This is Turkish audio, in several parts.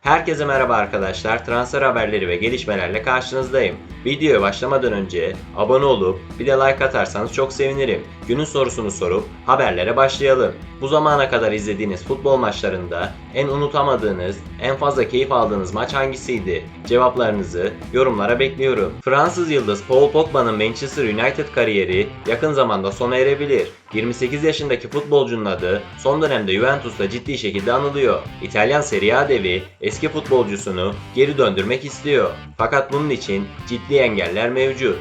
Herkese merhaba arkadaşlar. Transfer haberleri ve gelişmelerle karşınızdayım. Videoya başlamadan önce abone olup bir de like atarsanız çok sevinirim. Günün sorusunu sorup haberlere başlayalım. Bu zamana kadar izlediğiniz futbol maçlarında en unutamadığınız, en fazla keyif aldığınız maç hangisiydi? Cevaplarınızı yorumlara bekliyorum. Fransız yıldız Paul Pogba'nın Manchester United kariyeri yakın zamanda sona erebilir. 28 yaşındaki futbolcunun adı son dönemde Juventus'ta ciddi şekilde anılıyor. İtalyan Serie A devi eski futbolcusunu geri döndürmek istiyor. Fakat bunun için ciddi engeller mevcut.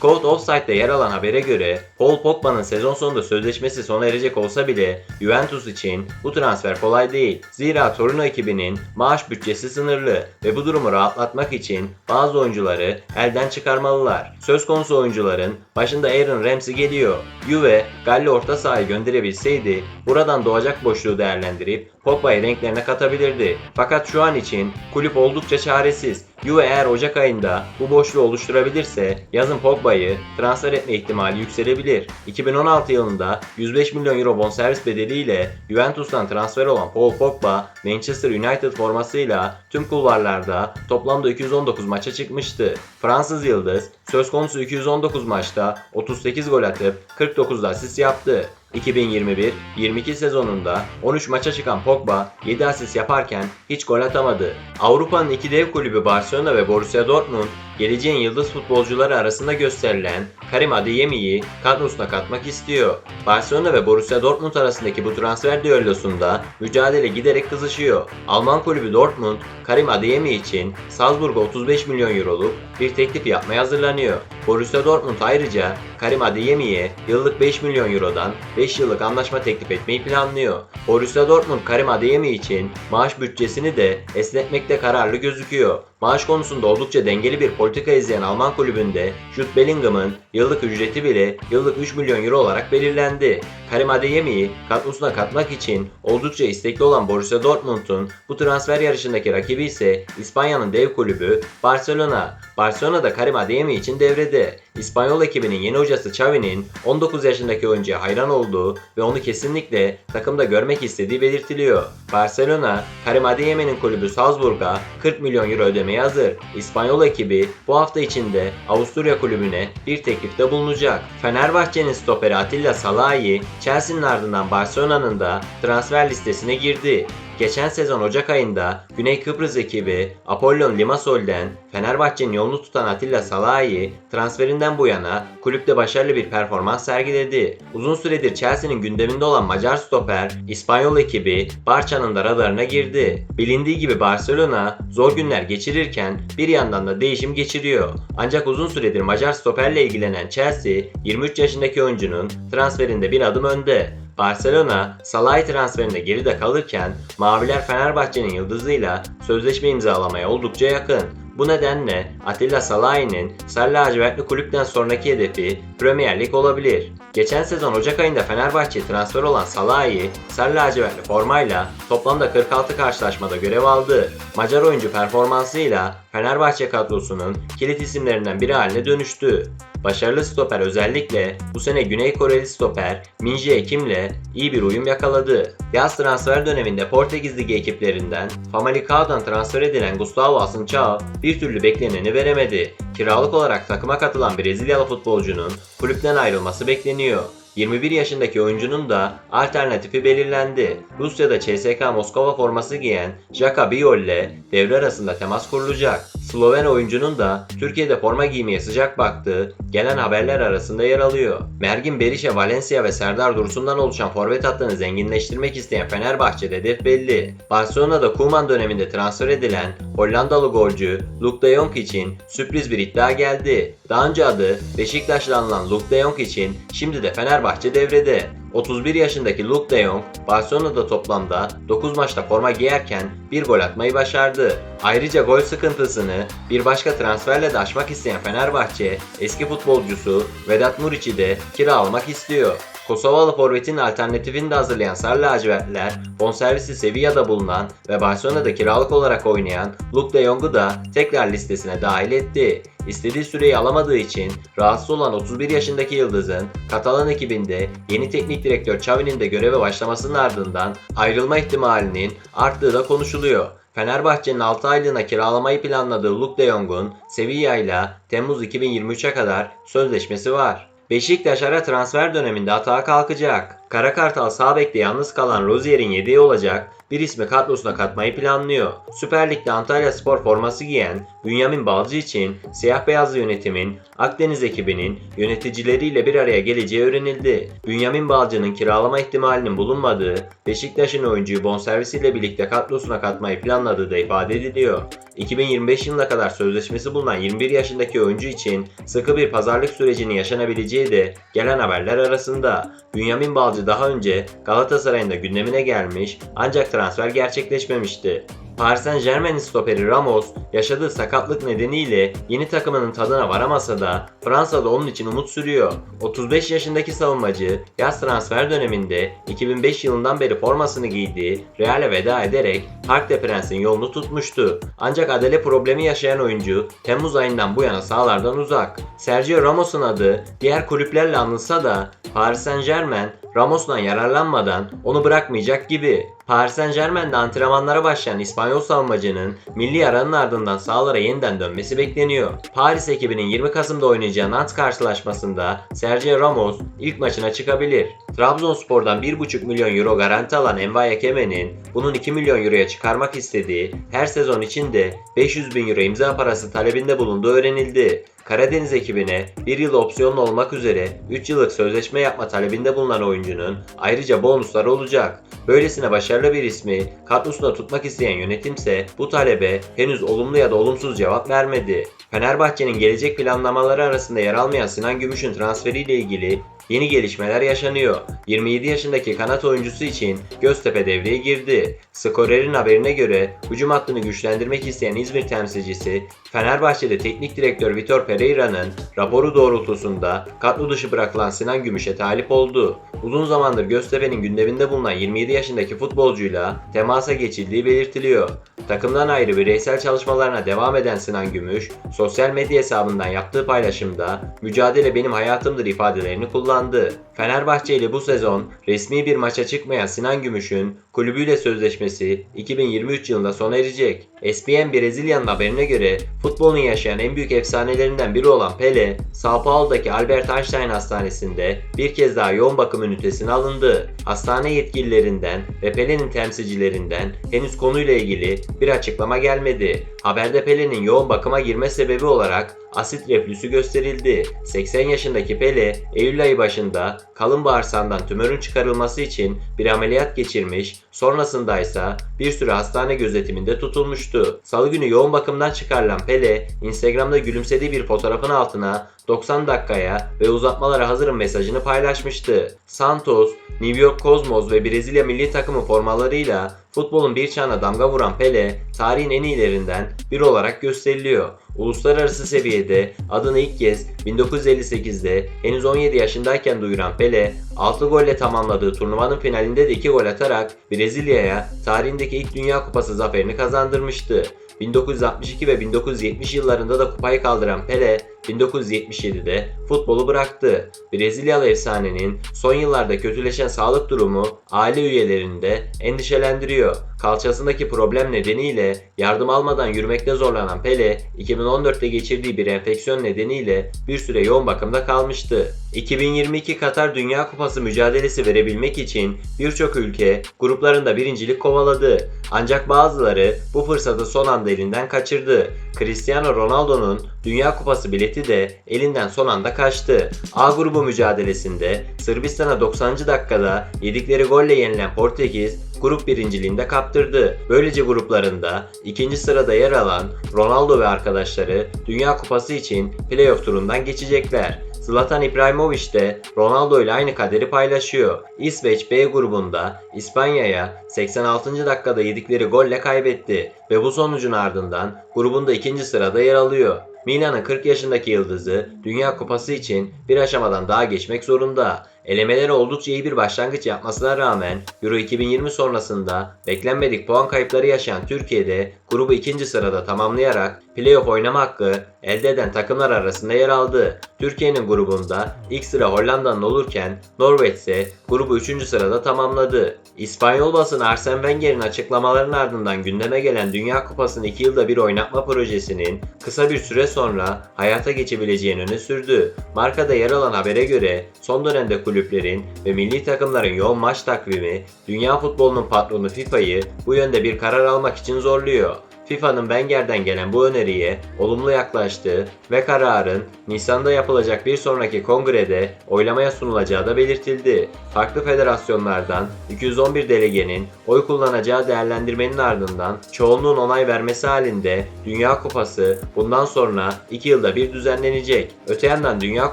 Code Offside'da yer alan habere göre Paul Pogba'nın sezon sonunda sözleşmesi sona erecek olsa bile Juventus için bu transfer kolay değil. Zira Torino ekibinin maaş bütçesi sınırlı ve bu durumu rahatlatmak için bazı oyuncuları elden çıkarmalılar. Söz konusu oyuncuların başında Aaron Ramsey geliyor. Juve Galli orta sahayı gönderebilseydi buradan doğacak boşluğu değerlendirip Pogba'yı renklerine katabilirdi. Fakat şu an için kulüp oldukça çaresiz. Juve eğer Ocak ayında bu boşluğu oluşturabilirse yazın Pogba'yı transfer etme ihtimali yükselebilir. 2016 yılında 105 milyon euro bonservis bedeliyle Juventus'tan transfer olan Paul Pogba, Manchester United formasıyla tüm kulvarlarda toplamda 219 maça çıkmıştı. Fransız Yıldız söz konusu 219 maçta 38 gol atıp 49 da asist yaptı. 2021-22 sezonunda 13 maça çıkan Pogba 7 asist yaparken hiç gol atamadı. Avrupa'nın iki dev kulübü Barcelona ve Borussia Dortmund geleceğin yıldız futbolcuları arasında gösterilen Karim Adeyemi'yi kadrosuna katmak istiyor. Barcelona ve Borussia Dortmund arasındaki bu transfer düellosunda mücadele giderek kızışıyor. Alman kulübü Dortmund, Karim Adeyemi için Salzburg'a 35 milyon euroluk bir teklif yapmaya hazırlanıyor. Borussia Dortmund ayrıca Karim Adeyemi'ye yıllık 5 milyon eurodan 5 yıllık anlaşma teklif etmeyi planlıyor. Borussia Dortmund Karim Adeyemi için maaş bütçesini de esnetmekte kararlı gözüküyor. Maaş konusunda oldukça dengeli bir politika Alman kulübünde Jude Bellingham'ın yıllık ücreti bile yıllık 3 milyon euro olarak belirlendi. Karim Adeyemi'yi kadrosuna katmak için oldukça istekli olan Borussia Dortmund'un bu transfer yarışındaki rakibi ise İspanya'nın dev kulübü Barcelona. Barcelona da Karim Adeyemi için devrede. İspanyol ekibinin yeni hocası Xavi'nin 19 yaşındaki oyuncuya hayran olduğu ve onu kesinlikle takımda görmek istediği belirtiliyor. Barcelona, Karim Adeyemi'nin kulübü Salzburg'a 40 milyon euro ödemeye hazır. İspanyol ekibi bu hafta içinde Avusturya kulübüne bir teklifte bulunacak. Fenerbahçe'nin stoperi Atilla Salahi, Chelsea'nin ardından Barcelona'nın da transfer listesine girdi. Geçen sezon Ocak ayında Güney Kıbrıs ekibi Apollon Limassol'den Fenerbahçe'nin yolunu tutan Atilla Salahi transferinden bu yana kulüpte başarılı bir performans sergiledi. Uzun süredir Chelsea'nin gündeminde olan Macar stoper İspanyol ekibi Barça'nın da radarına girdi. Bilindiği gibi Barcelona zor günler geçirirken bir yandan da değişim geçiriyor. Ancak uzun süredir Macar stoperle ilgilenen Chelsea 23 yaşındaki oyuncunun transferinde bir adım önde. Barcelona, Salah'ı transferinde geride kalırken Maviler Fenerbahçe'nin yıldızıyla sözleşme imzalamaya oldukça yakın. Bu nedenle Atilla Salahi'nin Sarı lacivertli kulüpten sonraki hedefi Premier Lig olabilir. Geçen sezon Ocak ayında Fenerbahçe transfer olan Salahi, Sarı lacivertli formayla toplamda 46 karşılaşmada görev aldı. Macar oyuncu performansıyla Fenerbahçe kadrosunun kilit isimlerinden biri haline dönüştü. Başarılı stoper özellikle bu sene Güney Koreli stoper Minji Ekim'le iyi bir uyum yakaladı. Yaz transfer döneminde Portekiz Ligi ekiplerinden Famalicão'dan transfer edilen Gustavo Assunção bir türlü bekleneni veremedi. Kiralık olarak takıma katılan Brezilyalı futbolcunun kulüpten ayrılması bekleniyor. 21 yaşındaki oyuncunun da alternatifi belirlendi. Rusya'da CSKA Moskova forması giyen Jaka Biol ile devre arasında temas kurulacak. Sloven oyuncunun da Türkiye'de forma giymeye sıcak baktığı gelen haberler arasında yer alıyor. Mergin Berisha, Valencia ve Serdar Dursun'dan oluşan forvet hattını zenginleştirmek isteyen Fenerbahçe'de hedef belli. Barcelona'da Koeman döneminde transfer edilen Hollandalı golcü Luke de Jong için sürpriz bir iddia geldi. Daha önce adı Beşiktaş'la anılan Luke de Jong için şimdi de Fenerbahçe devrede. 31 yaşındaki Luke de Jong, Barcelona'da toplamda 9 maçta forma giyerken bir gol atmayı başardı. Ayrıca gol sıkıntısını bir başka transferle de aşmak isteyen Fenerbahçe, eski futbolcusu Vedat Muriç'i de kiralamak istiyor. Kosovalı forvetin alternatifini de hazırlayan Sarı lacivertliler, bonservisi Sevilla'da bulunan ve Barcelona'da kiralık olarak oynayan Luke de Jong'u da tekrar listesine dahil etti. İstediği süreyi alamadığı için rahatsız olan 31 yaşındaki Yıldız'ın Katalan ekibinde yeni teknik direktör Xavi'nin de göreve başlamasının ardından ayrılma ihtimalinin arttığı da konuşuluyor. Fenerbahçe'nin 6 aylığına kiralamayı planladığı Luke de Jong'un Sevilla ile Temmuz 2023'e kadar sözleşmesi var. Beşiktaş ara transfer döneminde atağa kalkacak. Kara Kartal sağ bekte yalnız kalan Rozier'in yedeği olacak bir ismi kadrosuna katmayı planlıyor. Süper Lig'de Antalya Spor forması giyen Bünyamin Balcı için siyah beyazlı yönetimin Akdeniz ekibinin yöneticileriyle bir araya geleceği öğrenildi. Bünyamin Balcı'nın kiralama ihtimalinin bulunmadığı, Beşiktaş'ın oyuncuyu bonservisiyle birlikte kadrosuna katmayı planladığı da ifade ediliyor. 2025 yılına kadar sözleşmesi bulunan 21 yaşındaki oyuncu için sıkı bir pazarlık sürecinin yaşanabileceği de gelen haberler arasında. Bünyamin Balcı daha önce Galatasaray'ın da gündemine gelmiş ancak transfer gerçekleşmemişti. Paris Saint Germain'in stoperi Ramos yaşadığı sakatlık nedeniyle yeni takımının tadına varamasa da Fransa'da onun için umut sürüyor. 35 yaşındaki savunmacı yaz transfer döneminde 2005 yılından beri formasını giydiği Real'e veda ederek Parc des Princes yolunu tutmuştu. Ancak adele problemi yaşayan oyuncu Temmuz ayından bu yana sahalardan uzak. Sergio Ramos'un adı diğer kulüplerle anılsa da Paris Saint Germain Ramos'tan yararlanmadan onu bırakmayacak gibi. Paris Saint Germain'de antrenmanlara başlayan İspanyol savunmacının milli aranın ardından sahalara yeniden dönmesi bekleniyor. Paris ekibinin 20 Kasım'da oynayacağı Nantes karşılaşmasında Sergio Ramos ilk maçına çıkabilir. Trabzonspor'dan 1,5 milyon euro garanti alan Envaya Kemen'in bunun 2 milyon euroya çıkarmak istediği her sezon için de 500 bin euro imza parası talebinde bulunduğu öğrenildi. Karadeniz ekibine 1 yıl opsiyonlu olmak üzere 3 yıllık sözleşme yapma talebinde bulunan oyuncunun ayrıca bonusları olacak. Böylesine başarılı bir ismi kadrosunda tutmak isteyen yönetimse bu talebe henüz olumlu ya da olumsuz cevap vermedi. Fenerbahçe'nin gelecek planlamaları arasında yer almayan Sinan Gümüş'ün transferiyle ilgili yeni gelişmeler yaşanıyor. 27 yaşındaki kanat oyuncusu için Göztepe devreye girdi. Skorer'in haberine göre hücum hattını güçlendirmek isteyen İzmir temsilcisi Fenerbahçe'de teknik direktör Vitor Pereira'nın raporu doğrultusunda kadro dışı bırakılan Sinan Gümüş'e talip oldu. Uzun zamandır Göztepe'nin gündeminde bulunan 27 yaşındaki futbolcuyla temasa geçildiği belirtiliyor. Takımdan ayrı bireysel çalışmalarına devam eden Sinan Gümüş, sosyal medya hesabından yaptığı paylaşımda "Mücadele benim hayatımdır" ifadelerini kullandı. Fenerbahçe ile bu sezon resmi bir maça çıkmayan Sinan Gümüş'ün kulübüyle sözleşmesi 2023 yılında sona erecek. ESPN Brezilya'nın haberine göre futbolun yaşayan en büyük efsanelerinden biri olan Pele, Sao Paulo'daki Albert Einstein Hastanesi'nde bir kez daha yoğun bakım ünitesine alındı. Hastane yetkililerinden ve Pele'nin temsilcilerinden henüz konuyla ilgili bir açıklama gelmedi. Haberde Pele'nin yoğun bakıma girme sebebi olarak asit reflüsü gösterildi. 80 yaşındaki Pele, Eylül ayı başında kalın bağırsağından tümörün çıkarılması için bir ameliyat geçirmiş, sonrasında ise bir süre hastane gözetiminde tutulmuştu. Salı günü yoğun bakımdan çıkarılan Pele, Instagram'da gülümsediği bir fotoğrafın altına 90 dakikaya ve uzatmalara hazırım mesajını paylaşmıştı. Santos, New York Cosmos ve Brezilya milli takımı formalarıyla futbolun bir çağına damga vuran Pele, tarihin en iyilerinden biri olarak gösteriliyor. Uluslararası seviyede adını ilk kez 1958'de henüz 17 yaşındayken duyuran Pele, 6 golle tamamladığı turnuvanın finalinde de 2 gol atarak Brezilya'ya tarihindeki ilk Dünya Kupası zaferini kazandırmıştı. 1962 ve 1970 yıllarında da kupayı kaldıran Pele, 1977'de futbolu bıraktı. Brezilyalı efsanenin son yıllarda kötüleşen sağlık durumu aile üyelerini de endişelendiriyor. Kalçasındaki problem nedeniyle yardım almadan yürümekte zorlanan Pele, 2014'te geçirdiği bir enfeksiyon nedeniyle bir süre yoğun bakımda kalmıştı. 2022 Katar Dünya Kupası mücadelesi verebilmek için birçok ülke gruplarında birincilik kovaladı. Ancak bazıları bu fırsatı son anda elinden kaçırdı. Cristiano Ronaldo'nun Dünya Kupası bileti de elinden son anda kaçtı. A grubu mücadelesinde Sırbistan'a 90. dakikada yedikleri golle yenilen Portekiz grup birinciliğinde kaptırdı. Böylece gruplarında ikinci sırada yer alan Ronaldo ve arkadaşları Dünya Kupası için playoff turundan geçecekler. Zlatan İbrahimovic de Ronaldo ile aynı kaderi paylaşıyor. İsveç B grubunda İspanya'ya 86. dakikada yedikleri golle kaybetti ve bu sonucun ardından grubunda ikinci sırada yer alıyor. Milan'ın 40 yaşındaki yıldızı Dünya Kupası için bir aşamadan daha geçmek zorunda. Elemelere oldukça iyi bir başlangıç yapmasına rağmen Euro 2020 sonrasında beklenmedik puan kayıpları yaşayan Türkiye'de grubu ikinci sırada tamamlayarak playoff oynama hakkı elde eden takımlar arasında yer aldı. Türkiye'nin grubunda ilk sıra Hollanda'nın olurken Norveç ise grubu 3. sırada tamamladı. İspanyol basını Arsene Wenger'in açıklamalarının ardından gündeme gelen Dünya Kupası'nı 2 yılda bir oynatma projesinin kısa bir süre sonra hayata geçebileceğini öne sürdü. Markada yer alan habere göre son dönemde kulüplerin ve milli takımların yoğun maç takvimi dünya futbolunun patronu FIFA'yı bu yönde bir karar almak için zorluyor. FIFA'nın Wenger'den gelen bu öneriye olumlu yaklaştığı ve kararın Nisan'da yapılacak bir sonraki kongrede oylamaya sunulacağı da belirtildi. Farklı federasyonlardan 211 delegenin oy kullanacağı değerlendirmenin ardından çoğunluğun onay vermesi halinde Dünya Kupası bundan sonra 2 yılda bir düzenlenecek. Öte yandan Dünya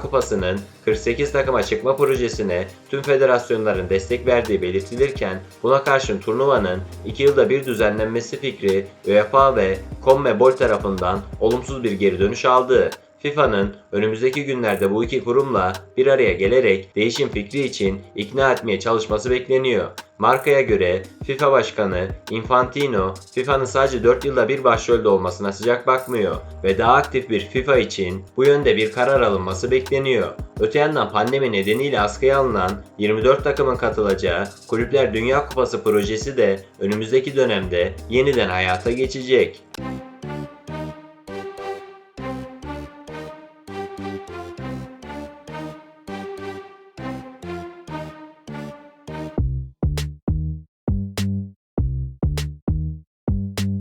Kupası'nın 48 takıma çıkma projesine tüm federasyonların destek verdiği belirtilirken buna karşın turnuvanın 2 yılda bir düzenlenmesi fikri UEFA ve CONMEBOL tarafından olumsuz bir geri dönüş aldı. FIFA'nın önümüzdeki günlerde bu iki kurumla bir araya gelerek değişim fikri için ikna etmeye çalışması bekleniyor. Markaya göre FIFA Başkanı Infantino, FIFA'nın sadece 4 yılda bir başrolde olmasına sıcak bakmıyor ve daha aktif bir FIFA için bu yönde bir karar alınması bekleniyor. Öte yandan pandemi nedeniyle askıya alınan 24 takımın katılacağı Kulüpler Dünya Kupası projesi de önümüzdeki dönemde yeniden hayata geçecek.